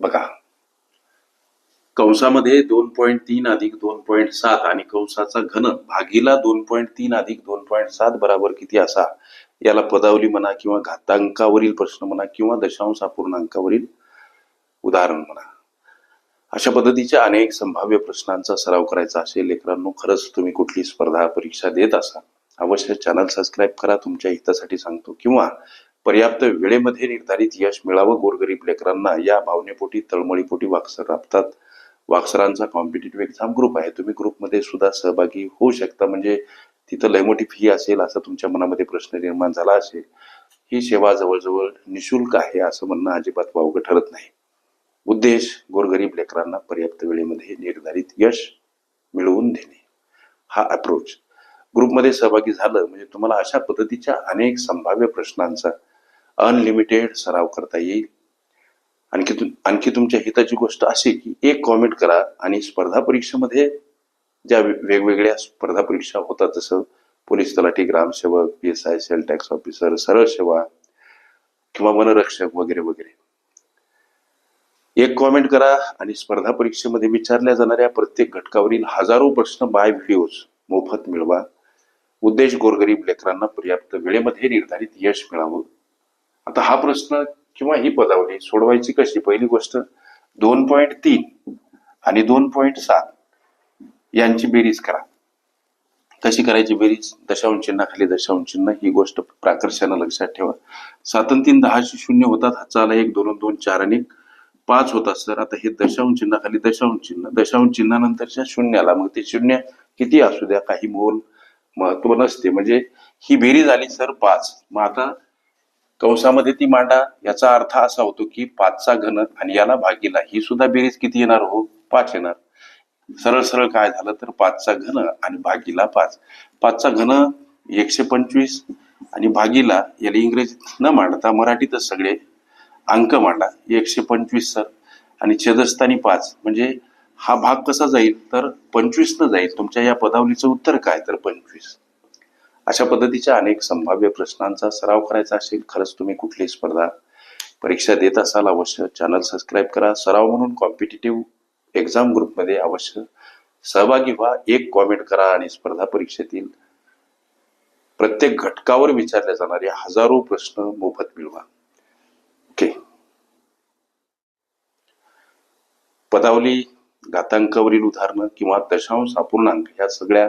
बघा. कंसामध्ये दोन पॉईंट तीन अधिक दोन पॉईंट सात आणि कंसाचा घन भागीला दोन पॉईंट तीन अधिक दोन पॉईंट सात बराबर किती असा? याला पदावली म्हणा किंवा घातांकावरील प्रश्न म्हणा किंवा दशांश अपूर्णांकावरील उदाहरण म्हणा. अशा पद्धतीच्या अनेक संभाव्य प्रश्नांचा सराव करायचा असेल लेकरांनो खरंच तुम्ही कुठली स्पर्धा परीक्षा देत असाल अवश्य चॅनल सबस्क्राईब करा तुमच्या हितासाठी सांगतो. किंवा पर्याप्त वेळेमध्ये निर्धारित यश मिळावं गोरगरीब लेकरांना या भावनेपोटी तळमळीपोटी वाक्सर राबतात. वाक्सरांचा कॉम्पिटेटिव्ह एक्झाम ग्रुप आहे. तुम्ही ग्रुपमध्ये सुद्धा सहभागी होऊ शकता. म्हणजे तिथं लय मोठी फी असेल असा तुमच्या मनामध्ये प्रश्न निर्माण झाला असेल. ही सेवा जवळजवळ निशुल्क आहे असं म्हणणं अजिबात वावगं ठरत नाही. उद्देश गोरगरीब लेकरांना पर्याप्त वेळेमध्ये निर्धारित यश मिळवून देणे. हा अप्रोच ग्रुपमध्ये सहभागी झालं म्हणजे तुम्हाला अशा पद्धतीच्या अनेक संभाव्य प्रश्नांचा अनलिमिटेड सराव करता येईल. आणखी तुम आणखी तुमच्या हिताची गोष्ट अशी की एक कॉमेंट करा आणि स्पर्धा परीक्षेमध्ये ज्या वेगवेगळ्या स्पर्धा परीक्षा होतात जसं पोलीस तलाठी ग्रामसेवक P S I sale tax officer सरळ सेवा किंवा वनरक्षक वगैरे वगैरे. एक कॉमेंट करा आणि स्पर्धा परीक्षेमध्ये विचारल्या जाणाऱ्या प्रत्येक घटकावरील हजारो प्रश्न बाय व्हिडिओज मोफत मिळवा. उद्देश गोरगरीब लेकरांना पर्याप्त वेळेमध्ये निर्धारित यश मिळावं. आता हा प्रश्न किंवा ही पदावली सोडवायची कशी? पहिली गोष्ट दोन पॉईंट तीन आणि दोन पॉईंट सात यांची बेरीज करा. कशी करायची बेरीज? दशांश चिन्हाखाली दशांश चिन्ह ही गोष्ट प्राकर्षानं लक्षात ठेवा. सातन तीन दहाशे शून्य होतात हातचा एक दोन दोन चार आणि एक. पाच होतात सर आता हे दशांश चिन्हाखाली दशांश चिन्ह दशांश चिन्हानंतरच्या शून्याला मग ते शून्य किती असू द्या? काही मोल महत्त्व नसते. म्हणजे ही बेरीज आली सर पाच. मग आता कंसामध्ये ती मांडा याचा अर्थ असा होतो की पाचचा घन आणि याला भागीला. ही सुद्धा बेरीज किती येणार हो? पाच येणार. सरळ सरळ काय झालं तर पाचचा घन आणि भागीला पाच. पाचचा घन एकशे पंचवीस आणि भागीला याला इंग्रजीत न मांडता मराठीतच सगळे अंक मांडा. एकशे पंचवीस सर. आणि छेदस्थानी पाच. म्हणजे हा भाग कसा जाईल? तर पंचवीस न जाईल. तुमच्या या पदावलीचं उत्तर काय? तर पंचवीस. अशा पद्धतीच्या अनेक संभाव्य प्रश्नांचा सराव करायचा असेल खरंच तुम्ही कुठली स्पर्धा परीक्षा देत असाल अवश्य चॅनल सबस्क्राईब करा. सराव म्हणून कॉम्पिटेटिव्ह एक्झाम ग्रुपमध्ये अवश्य सहभागी व्हा. एक कॉमेंट करा आणि स्पर्धा परीक्षेतील प्रत्येक घटकावर विचारले जाणारे हजारो प्रश्न मोफत मिळवा. ओके. पदावली घातांकावरील उदाहरणं किंवा दशांश अपूर्णांक या सगळ्या